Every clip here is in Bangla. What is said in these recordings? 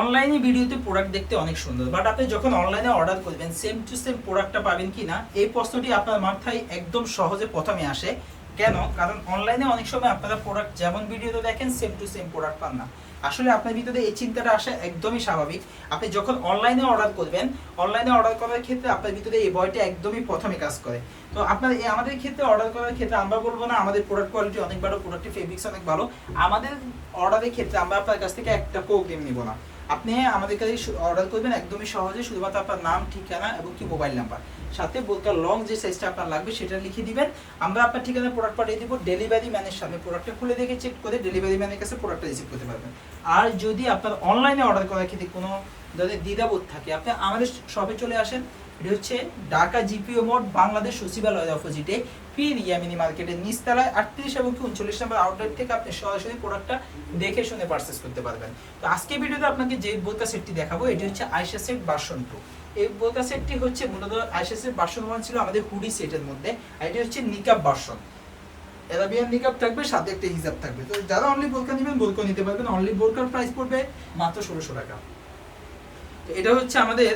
অনলাইনে ভিডিওতে প্রোডাক্ট দেখতে অনেক সুন্দর বাট আপনি যখন অনলাইনে অর্ডার করবেন সেম টু সেম প্রোডাক্টটা পাবেন কি না এই প্রশ্নটি আপনার মাথায় একদম সহজে প্রথমে আসে। কেন? কারণ অনলাইনে অনেক সময় আপনারা প্রোডাক্ট যেমন ভিডিওতে দেখেন সেম টু সেম প্রোডাক্ট পান না। আসলে আপনার ভিতরে এই চিন্তাটা আসা একদমই স্বাভাবিক। আপনি যখন অনলাইনে অর্ডার করবেন অনলাইনে অর্ডার করার ক্ষেত্রে আপনার ভিতরে এই ভয়টা একদমই প্রথমে কাজ করে। তো আপনার আমাদের ক্ষেত্রে অর্ডার করার ক্ষেত্রে আমরা বলব না, আমাদের প্রোডাক্ট কোয়ালিটি অনেক ভালো প্রোডাক্টের ফেব্রিক্স অনেক ভালো। আমাদের অর্ডারের ক্ষেত্রে আমরা আপনার কাছ থেকে একটা প্রোগ্রাম নিব না। আপনি আমাদের কাছে অর্ডার করবেন একদমই সহজে, শুধুমাত্র আপনার নাম, ঠিকানা এবং কি মোবাইল নাম্বার সাথে বলতে লং যে সাইজটা আপনার লাগবে সেটা লিখে দিবেন। আমরা আপনার ঠিকানা প্রোডাক্ট পাঠিয়ে দিব ডেলিভারি ম্যানের সামনে প্রোডাক্টটা খুলে দেখে চেক করে ডেলিভারি ম্যানের কাছে প্রোডাক্টটা রিসিভ করতে পারবেন। আর যদি আপনার অনলাইনে অর্ডার করার ক্ষেত্রে কোনো ধরনের দ্বিধাবোধ থাকে। আপনি আমাদের শপে চলে আসেন, এটি হচ্ছে ঢাকা জিপিও মোড, বাংলাদেশ সচিবালয়ের অপোজিটে পীর ইয়ামিনী মার্কেটের নিচতলায় আটত্রিশ এবং কি উনচল্লিশ নম্বর আউটলেট থেকে আপনি সরাসরি প্রোডাক্টটা দেখে শুনে পারচেস করতে পারবেন। তো আজকে ভিডিওতে আপনাকে যে বোলকা সেটটি দেখাবো, এটি হচ্ছে আইসা সেট ভার্সন টু এই বোলকা সেটটি হচ্ছে মূলত আইসা সেট ভার্সন ওয়ান ছিল আমাদের হুডি সেটের মধ্যে, আর এটি হচ্ছে নিকাপ ভার্সন এরাবিয়ান নিকাপ থাকবে, সাথে একটা হিজাব থাকবে। তো যারা অনলি বোলকা নেবেন বোলকা নিতে পারবেন। অনলি বোলকার প্রাইস পড়বে মাত্র ষোলোশো টাকা। তো এটা হচ্ছে আমাদের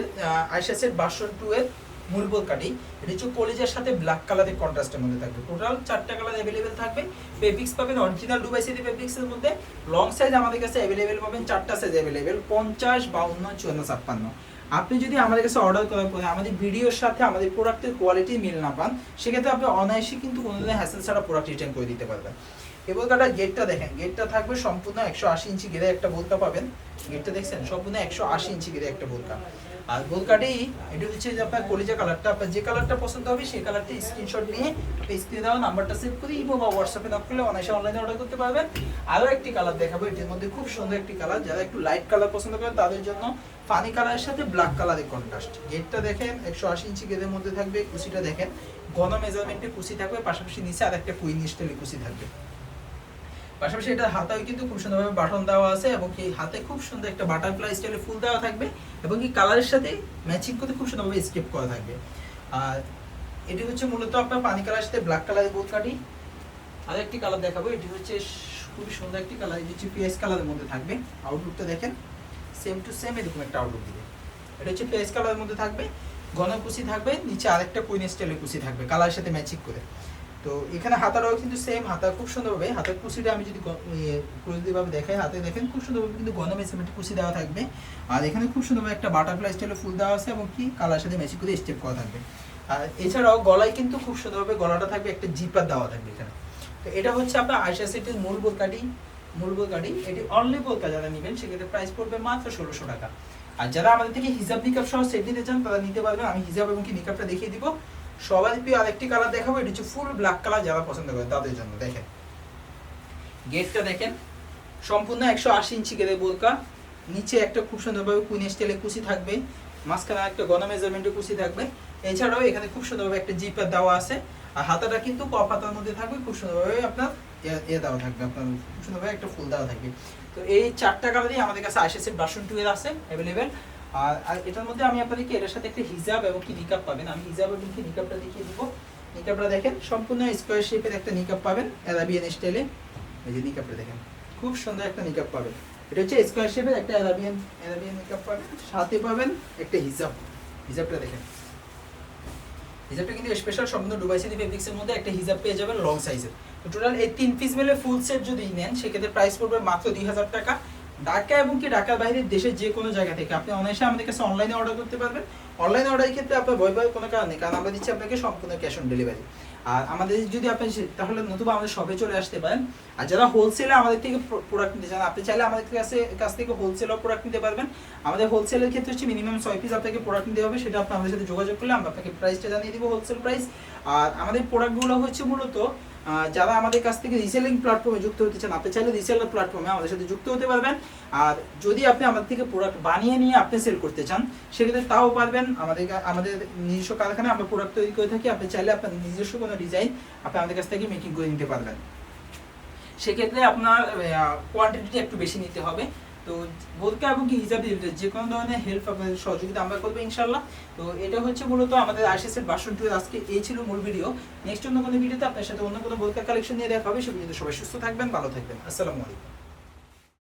আইসাসের ভার্সন টু এর মূল বোলকাটি এটা হচ্ছে কলেজের সাথে ব্ল্যাক কালারের কন্ট্রাস্টের মধ্যে থাকবে। টোটাল চারটা কালার অ্যাভেলেবেল থাকবে। ফেব্রিক্স পাবেন অরিজিনাল দুবাই সিটি ফেব্রিক্সের মধ্যে। লং সাইজ আমাদের কাছে অ্যাভেলেবেল পাবেন চারটা সাইজ অ্যাভেলেবেল পঞ্চাশ বাউন্ন চুয়ান্ন ছাপ্পান্ন। আপনি যদি আমাদের কাছে অর্ডার করার পরে আমাদের ভিডিওর সাথে আমাদের প্রোডাক্টের কোয়ালিটি মিল না পান, সেক্ষেত্রে আপনি অনায়াসে কিন্তু কোনো ধরনের হ্যাসেল ছাড়া প্রোডাক্ট রিটার্ন করে দিতে পারবেন। এই বোলকাটার গেটটা দেখেন। গেটটা থাকবে সম্পূর্ণ একশো আশি ইঞ্চি গেরে একটা বোলকা পাবেন। গেটটা দেখছেন? সম্পূর্ণ একশো আশি ইঞ্চি গেরে একটা বোলকা। আর বোলকাটি, এটা হচ্ছে যে আপনার কলিজা কালারটা আপনার যে কালারটা পছন্দ হবে সেই কালারটা স্ক্রিনশট নিয়ে স্ক্রিনে দেওয়া নাম্বারটা সেভ করে ইমো বা হোয়াটসঅ্যাপে নক করলে অনায়াসে অনলাইনে অর্ডার করতে পারবেন। আরও একটি কালার দেখাবো, এটির মধ্যে খুব সুন্দর একটি কালার যারা একটু লাইট কালার পছন্দ করেন, তাদের জন্য ফানি কালারের সাথে ব্ল্যাক কালারের কন্ট্রাস্ট গেটটা দেখেন, একশো আশি ইঞ্চি গেটের মধ্যে থাকবে। কুচিটা দেখেন, ঘন মেজারমেন্টে কুচি থাকবে, পাশাপাশি নিচে আর একটা কুইন স্টাইলে কুচি থাকবে। পাশাপাশি এটা হাতায় কিন্তু খুব সুন্দরভাবে বাটন দেওয়া আছে এবং কি হাতে খুব সুন্দর একটা বাটারফ্লাই স্টাইলে ফুল দেওয়া থাকবে এবং কি কালারের সাথে ম্যাচিং করতে খুব সুন্দরভাবে স্কেপ করা থাকবে। আর এটি হচ্ছে মূলত আপনার পানি কালারের সাথে ব্ল্যাক কালারের বোধ কাটি আর একটি কালার দেখাবো, এটি হচ্ছে খুবই সুন্দর একটি কালার এটি হচ্ছে পিএস কালারের মধ্যে থাকবে। আউটলুকটা দেখেন সেম টু সেম এরকম একটা আউটলুক দিবে। এটা হচ্ছে পিএস কালারের মধ্যে থাকবে ঘন কুচি থাকবে, নিচে আরেকটা কুইন স্টাইলের কুচি থাকবে কালারের সাথে ম্যাচিং করে। তো এখানে হাতাটাও কিন্তু সেম হাতা খুব সুন্দরভাবে, হাতের কুচিটা আমি যদি ভাবে দেখাই, হাতে দেখেন খুব সুন্দরভাবে কিন্তু গন মেসিমেন্ট কুচি দেওয়া থাকবে। আর এখানে খুব সুন্দরভাবে একটা বাটারফ্লাই স্টাইলে ফুল দেওয়া আছে এবং কি কালার সাথে ম্যাচিং করে স্টেপ করা থাকবে। আর এছাড়াও গলায় কিন্তু খুব সুন্দরভাবে গলাটা থাকবে, একটা জিপার দেওয়া থাকবে এখানে। তো এটা হচ্ছে আপনার আয়সা সিটির মূল বোলকাটি মূল বোলকাটি এটি অনলি বোলকা যারা নেবেন, সেক্ষেত্রে প্রাইস পড়বে মাত্র ষোলোশো টাকা। আর যারা আমাদের থেকে হিজাব নিকাপ সহ সেট নিতে চান, তারা নিতে পারবেন। আমি হিজাব এবং কি নিকাপটা দেখিয়ে দিব। সবার প্রিয় আরেকটি কালার দেখাবো, এটি হচ্ছে ফুল ব্ল্যাক কালার যারা পছন্দ করে তাদের জন্য, দেখেন। গেটটা দেখেন। সম্পূর্ণ একশো আশি ইঞ্চি গেলে বোলকা নিচে একটা খুব সুন্দরভাবে কুইন স্টাইলে কুচি থাকবে। মাঝখানে একটা গণ মেজারমেন্টে কুচি থাকবে। এছাড়াও এখানে খুব সুন্দরভাবে একটা জিপার দেওয়া আছে। আর হাতাটা কিন্তু কপ হাতার মধ্যে থাকবে, খুব সুন্দরভাবে আপনার এ দেওয়া থাকবে, আপনার খুব সুন্দরভাবে একটা ফুল দেওয়া থাকবে। তো এই চারটা কালারই আমাদের কাছে আইসিএসের ভার্সন টু এর আছে অ্যাভেলেবেল আর এটার মধ্যে আমি আপনাদেরকে এটার সাথে একটা হিজাব এবং কি নিকাপ পাবেন। আমি হিজাব এবং কি নিকাপটা দেখিয়ে দিব। নিকাপটা দেখেন, সম্পূর্ণ স্কোয়ার শেপের একটা নিকাপ পাবেন অ্যারাবিয়ান স্টাইলে এই যে নিকাপটা দেখেন, খুব সুন্দর একটা নিকাপ পাবেন। এটা হচ্ছে স্কোয়ার শেপের একটা অ্যারাবিয়ান অ্যারাবিয়ান নিকাপ পাবেন। সাথে পাবেন একটা হিজাব। হিজাবটা দেখেন। হিজাবটা কিন্তু স্পেশাল সম্পূর্ণ দুবাই সিটি ফেব্রিক্সের মধ্যে একটা হিজাব পেয়ে যাবেন লং সাইজের টোটাল এই তিন পিস মিলে ফুল সেট যদি নেন, সেক্ষেত্রে প্রাইস পড়বে মাত্র দুই হাজার টাকা। ঢাকা এবং কি ঢাকার বাইরের দেশের যে কোনো জায়গা থেকে। আপনি অনায়াসে আমাদের কাছে অনলাইনে অর্ডার করতে পারবেন। অনলাইনে অর্ডারের ক্ষেত্রে আপনার ভয় ভয় কোনো কারণ নেই, কারণ আমরা দিচ্ছি আপনাকে সম্পূর্ণ ক্যাশ অন ডেলিভারি আর আমাদের যদি আপনি তাহলে নতুবা আমাদের সবে চলে আসতে পারেন। আর যারা হোলসেলে আমাদের থেকে প্রোডাক্ট নিতে চান, আপনি চাইলে আমাদের কাছে কাছ থেকে হোলসেলও প্রোডাক্ট নিতে পারবেন। আমাদের হোলসেলের ক্ষেত্রে হচ্ছে মিনিমাম ছয় পিস আপনাকে প্রোডাক্ট নিতে হবে, সেটা আপনি আমাদের সাথে যোগাযোগ করলে আমরা আপনাকে প্রাইসটা জানিয়ে দিব হোলসেল প্রাইস আর আমাদের প্রোডাক্টগুলো হচ্ছে মূলত যারা আমাদের কাছ থেকে রিসেলিং প্ল্যাটফর্মে যুক্ত হতে চান, আপনি চাইলে রিসেলার প্ল্যাটফর্মে আমাদের সাথে যুক্ত হতে পারবেন। আর যদি আপনি আমাদের থেকে প্রোডাক্ট বানিয়ে নিয়ে আপনি সেল করতে চান, সেক্ষেত্রে তাও পারবেন। আমাদের আমাদের নিজস্ব কারখানায় আমরা প্রোডাক্ট তৈরি করে থাকি। আপনি চাইলে আপনার নিজস্ব কোনো ডিজাইন আপনি আমাদের কাছ থেকে মেকিং করে নিতে পারবেন। সেক্ষেত্রে আপনার কোয়ান্টিটিটা একটু বেশি নিতে হবে। তো বলতে এবং কি হিজাব দিতে যে কোনো ধরনের হেল্প আপনাদের সহযোগিতা আমরা করব ইনশাল্লাহ তো এটা হচ্ছে মূলত আমাদের আইসিএসের বাসন টু আজকে এই ছিল মূল ভিডিও নেক্সট অন্য কোনো ভিডিওতে আপনার সাথে অন্য কোনো বোরকা কালেকশন নিয়ে দেখা হবে। সে পর্যন্ত সবাই সুস্থ থাকবেন, ভালো থাকবেন। আসসালামু আলাইকুম।